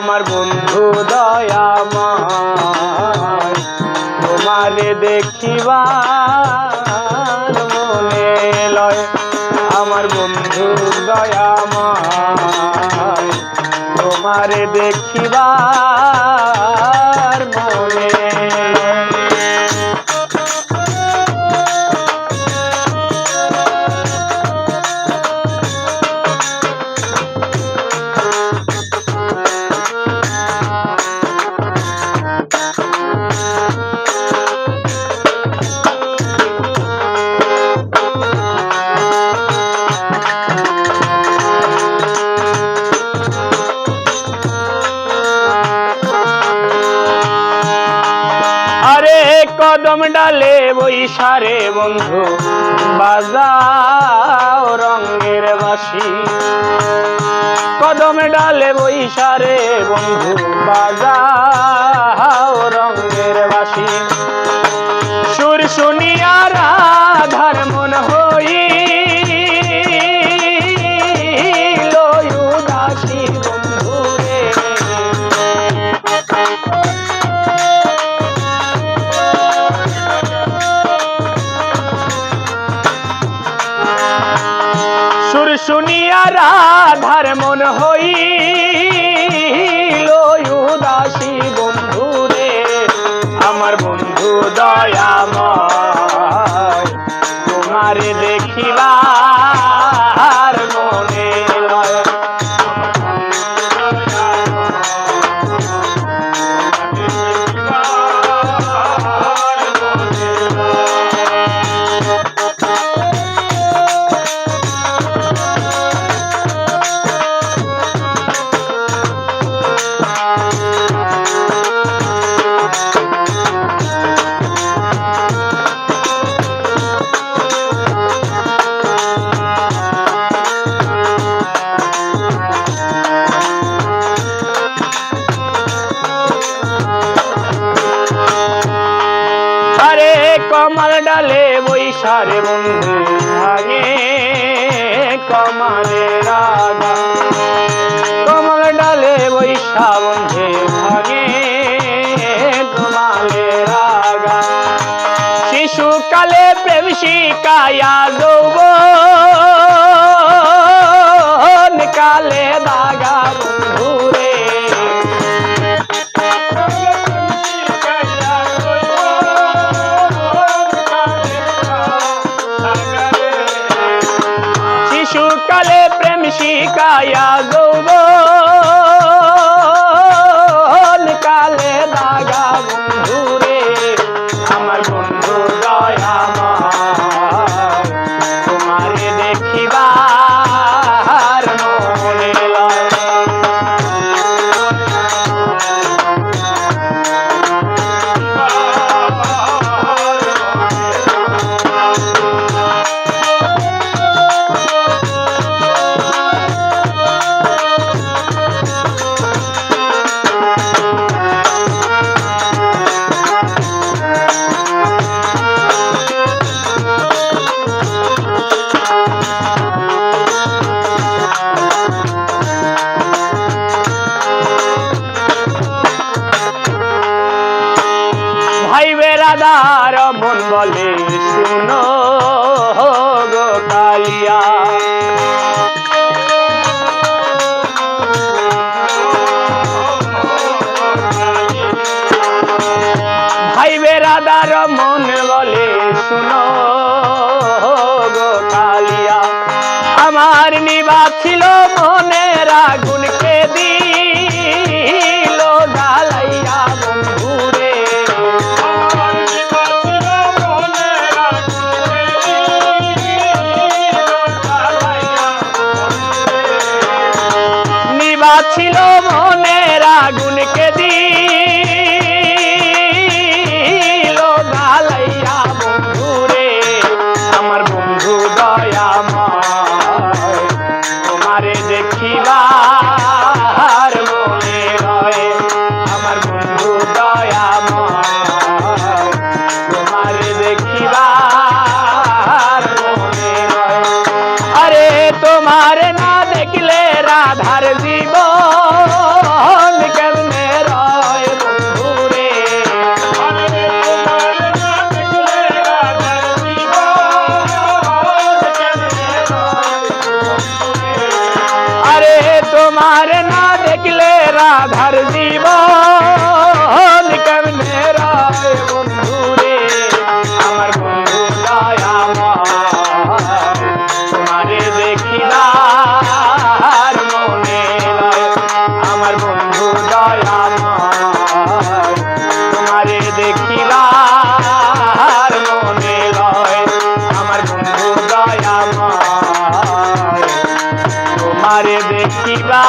আমার বন্ধু দয়া তোমারে দেখিবা মনে লয়। আমার বন্ধু দয়া তোমারে দেখিবা কদম ডালে বৈশারে বন্ধু, বাজাও রঙের বাসি কদম ডালে বৈশারে বন্ধু, বাজাও রঙের বাসি সুর শুনিয়া শুনিয়া রাধার মন হই কমাল ডালে বৈশারে বন্ধু ভাঙে কমালে রাগা কমাল ডালে বৈশা বন্ধে ভাঙে তোমালে রাগা শিশুকালে প্রেম শিকায়া যৌব শিকায়া যৌব বেড়াদার মন বলে, শুনো গো কালিয়া। ভাই বেড়াদার মন বলে, শুনো গো কালিয়া। আমার নিবা ছিল মনের আগুনকে দিল तुम्हारे ना देख निकले राधार जीवो अरे तुम्हारे ना देख ले राधर जीवो তোমারে দেখিবা